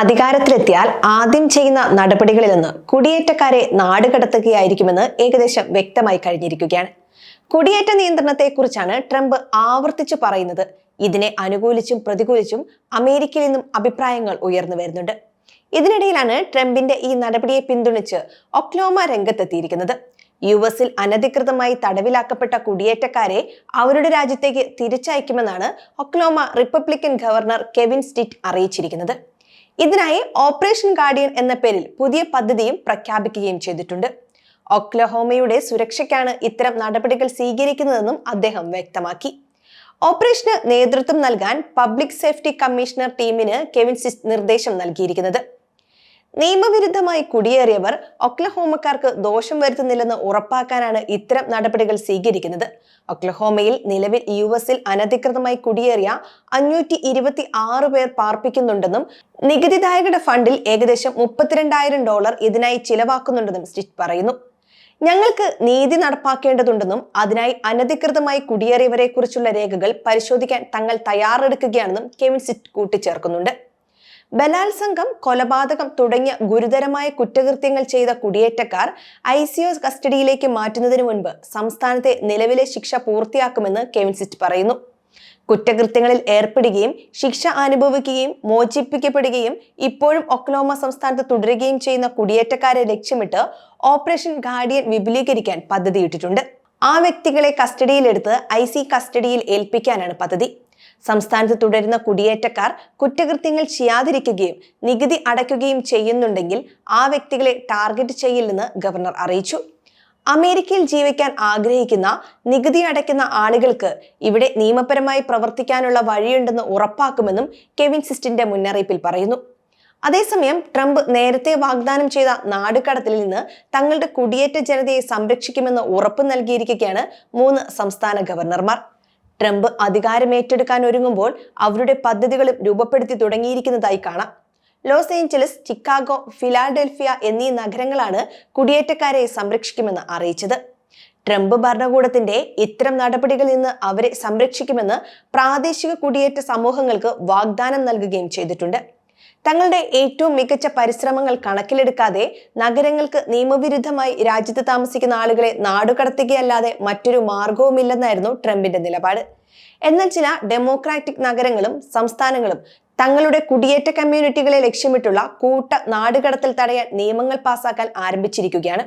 അധികാരത്തിലെത്തിയാൽ ആദ്യം ചെയ്യുന്ന നടപടികളിൽ നിന്ന് കുടിയേറ്റക്കാരെ നാടുകടത്തുകയായിരിക്കുമെന്ന് ഏകദേശം വ്യക്തമായി കഴിഞ്ഞിരിക്കുകയാണ്. കുടിയേറ്റ നിയന്ത്രണത്തെക്കുറിച്ചാണ് ട്രംപ് ആവർത്തിച്ചു പറയുന്നത്. ഇതിനെ അനുകൂലിച്ചും പ്രതികൂലിച്ചും അമേരിക്കയിൽ നിന്നും അഭിപ്രായങ്ങൾ ഉയർന്നു വരുന്നുണ്ട്. ഇതിനിടയിലാണ് ട്രംപിന്റെ ഈ നടപടിയെ പിന്തുണച്ച് ഒക്ലോമ രംഗത്തെത്തിയിരിക്കുന്നത്. യു എസിൽ അനധികൃതമായി തടവിലാക്കപ്പെട്ട കുടിയേറ്റക്കാരെ അവരുടെ രാജ്യത്തേക്ക് തിരിച്ചയക്കുമെന്നാണ് Oklahoma Republican governor Kevin Stitt അറിയിച്ചിരിക്കുന്നത്. ഇതിനായി ഓപ്പറേഷൻ ഗാർഡിയൻ എന്ന പേരിൽ പുതിയ പദ്ധതിയും പ്രഖ്യാപിക്കുകയും ചെയ്തിട്ടുണ്ട്. ഒക്ലഹോമയുടെ സുരക്ഷയ്ക്കാണ് ഇത്തരം നടപടികൾ സ്വീകരിക്കുന്നതെന്നും അദ്ദേഹം വ്യക്തമാക്കി. ഓപ്പറേഷന് നേതൃത്വം നൽകാൻ പബ്ലിക് സേഫ്റ്റി കമ്മീഷണർ ടീമിന് കെവിൻ സിസ് നിർദ്ദേശം നൽകിയിരിക്കുന്നത്. നിയമവിരുദ്ധമായി കുടിയേറിയവർ ഒക്ലഹോമക്കാർക്ക് ദോഷം വരുത്തുന്നില്ലെന്ന് ഉറപ്പാക്കാനാണ് ഇത്തരം നടപടികൾ സ്വീകരിക്കുന്നത്. ഒക്ലഹോമയിൽ നിലവിൽ യു എസിൽ അനധികൃതമായി കുടിയേറിയ അഞ്ഞൂറ്റി ഇരുപത്തി ആറ് പേർ പാർപ്പിക്കുന്നുണ്ടെന്നും നികുതിദായകരുടെ ഫണ്ടിൽ ഏകദേശം മുപ്പത്തിരണ്ടായിരം ഡോളർ ഇതിനായി ചിലവാക്കുന്നുണ്ടെന്നും സ്റ്റിറ്റ് പറയുന്നു. ഞങ്ങൾക്ക് നീതി നടപ്പാക്കേണ്ടതുണ്ടെന്നും അതിനായി അനധികൃതമായി കുടിയേറിയവരെ കുറിച്ചുള്ള രേഖകൾ പരിശോധിക്കാൻ തങ്ങൾ തയ്യാറെടുക്കുകയാണെന്നും കെവിൻ സിറ്റ് കൂട്ടിച്ചേർക്കുന്നുണ്ട്. ബലാത്സംഗം കൊലപാതകം തുടങ്ങിയ ഗുരുതരമായ കുറ്റകൃത്യങ്ങൾ ചെയ്ത കുടിയേറ്റക്കാർ ഐ സി ഒ കസ്റ്റഡിയിലേക്ക് മാറ്റുന്നതിന് മുൻപ് സംസ്ഥാനത്തെ നിലവിലെ ശിക്ഷ പൂർത്തിയാക്കുമെന്ന് കെവിൻസിറ്റ് പറയുന്നു. കുറ്റകൃത്യങ്ങളിൽ ഏർപ്പെടുകയും ശിക്ഷ അനുഭവിക്കുകയും മോചിപ്പിക്കപ്പെടുകയും ഇപ്പോഴും ഒക്ലോമ സംസ്ഥാനത്ത് തുടരുകയും ചെയ്യുന്ന കുടിയേറ്റക്കാരെ ലക്ഷ്യമിട്ട് ഓപ്പറേഷൻ ഗാർഡിയൻ വിപുലീകരിക്കാൻ പദ്ധതിയിട്ടിട്ടുണ്ട്. ആ വ്യക്തികളെ കസ്റ്റഡിയിലെടുത്ത് ഐ സി കസ്റ്റഡിയിൽ ഏൽപ്പിക്കാനാണ് പദ്ധതി. സംസ്ഥാനത്ത് തുടരുന്ന കുടിയേറ്റക്കാർ കുറ്റകൃത്യങ്ങൾ ചെയ്യാതിരിക്കുകയും നികുതി അടയ്ക്കുകയും ചെയ്യുന്നുണ്ടെങ്കിൽ ആ വ്യക്തികളെ ടാർഗറ്റ് ചെയ്യില്ലെന്ന് ഗവർണർ അറിയിച്ചു. അമേരിക്കയിൽ ജീവിക്കാൻ ആഗ്രഹിക്കുന്ന നികുതി അടയ്ക്കുന്ന ആളുകൾക്ക് ഇവിടെ നിയമപരമായി പ്രവർത്തിക്കാനുള്ള വഴിയുണ്ടെന്ന് ഉറപ്പാക്കുമെന്നും കെവിൻ സിസ്റ്റിന്റെ മുന്നറിയിപ്പിൽ പറയുന്നു. അതേസമയം ട്രംപ് നേരത്തെ വാഗ്ദാനം ചെയ്ത നാടുകടത്തിൽ നിന്ന് തങ്ങളുടെ കുടിയേറ്റ ജനതയെ സംരക്ഷിക്കുമെന്ന് ഉറപ്പ് നൽകിയിരിക്കുകയാണ് മൂന്ന് സംസ്ഥാന ഗവർണർമാർ. ട്രംപ് അധികാരമേറ്റെടുക്കാൻ ഒരുങ്ങുമ്പോൾ അവരുടെ പദ്ധതികളും രൂപപ്പെടുത്തി തുടങ്ങിയിരിക്കുന്നതായി കാണാം. ലോസ് ഏഞ്ചലസ് ചിക്കാഗോ ഫിലാഡൽഫിയ എന്നീ നഗരങ്ങളാണ് കുടിയേറ്റക്കാരെ സംരക്ഷിക്കുമെന്ന് അറിയിച്ചത്. ട്രംപ് ഭരണകൂടത്തിന്റെ ഇത്തരം നടപടികളിൽ നിന്ന് അവരെ സംരക്ഷിക്കുമെന്ന് പ്രാദേശിക കുടിയേറ്റ സമൂഹങ്ങൾക്ക് വാഗ്ദാനം നൽകുകയും ചെയ്തിട്ടുണ്ട്. തങ്ങളുടെ ഏറ്റവും മികച്ച പരിശ്രമങ്ങൾ കണക്കിലെടുക്കാതെ നഗരങ്ങൾക്ക് നിയമവിരുദ്ധമായി രാജ്യത്ത് താമസിക്കുന്ന ആളുകളെ നാടുകടത്തുകയല്ലാതെ മറ്റൊരു മാർഗവുമില്ലെന്നായിരുന്നു ട്രംപിന്റെ നിലപാട്. എന്നാൽ ചില ഡെമോക്രാറ്റിക് നഗരങ്ങളും സംസ്ഥാനങ്ങളും തങ്ങളുടെ കുടിയേറ്റ കമ്മ്യൂണിറ്റികളെ ലക്ഷ്യമിട്ടുള്ള കൂട്ട നാടുകടത്തൽ തടയാൻ നിയമങ്ങൾ പാസാക്കാൻ ആരംഭിച്ചിരിക്കുകയാണ്.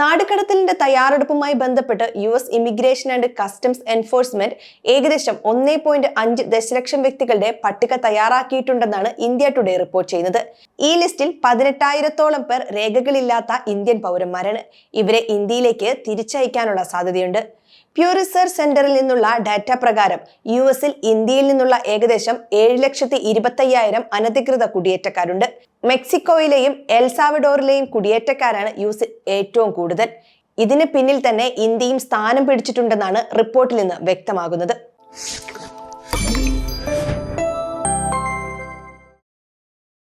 നാടുകടത്തലിന്റെ തയ്യാറെടുപ്പുമായി ബന്ധപ്പെട്ട് U S immigration and customs enforcement ഏകദേശം ഒന്നേ പോയിന്റ് അഞ്ച് ദശലക്ഷം വ്യക്തികളുടെ പട്ടിക തയ്യാറാക്കിയിട്ടുണ്ടെന്നാണ് ഇന്ത്യ ടുഡേ റിപ്പോർട്ട് ചെയ്യുന്നത്. ഈ ലിസ്റ്റിൽ പതിനെട്ടായിരത്തോളം പേർ രേഖകളില്ലാത്ത ഇന്ത്യൻ പൗരന്മാരാണ്. ഇവരെ ഇന്ത്യയിലേക്ക് തിരിച്ചയക്കാനുള്ള സാധ്യതയുണ്ട്. പ്യൂ റിസർച്ച് സെന്ററിൽ നിന്നുള്ള ഡാറ്റ പ്രകാരം യു എസിൽ ഇന്ത്യയിൽ നിന്നുള്ള ഏകദേശം ഏഴ് ലക്ഷത്തി ഇരുപത്തയ്യായിരം അനധികൃത കുടിയേറ്റക്കാരുണ്ട്. മെക്സിക്കോയിലെയും എൽസാവഡോറിലെയും കുടിയേറ്റക്കാരാണ് യു എസിൽ ഏറ്റവും കൂടുതൽ. ഇതിന് പിന്നിൽ തന്നെ ഇന്ത്യയും സ്ഥാനം പിടിച്ചിട്ടുണ്ടെന്നാണ് റിപ്പോർട്ടിൽ നിന്ന് വ്യക്തമാകുന്നത്.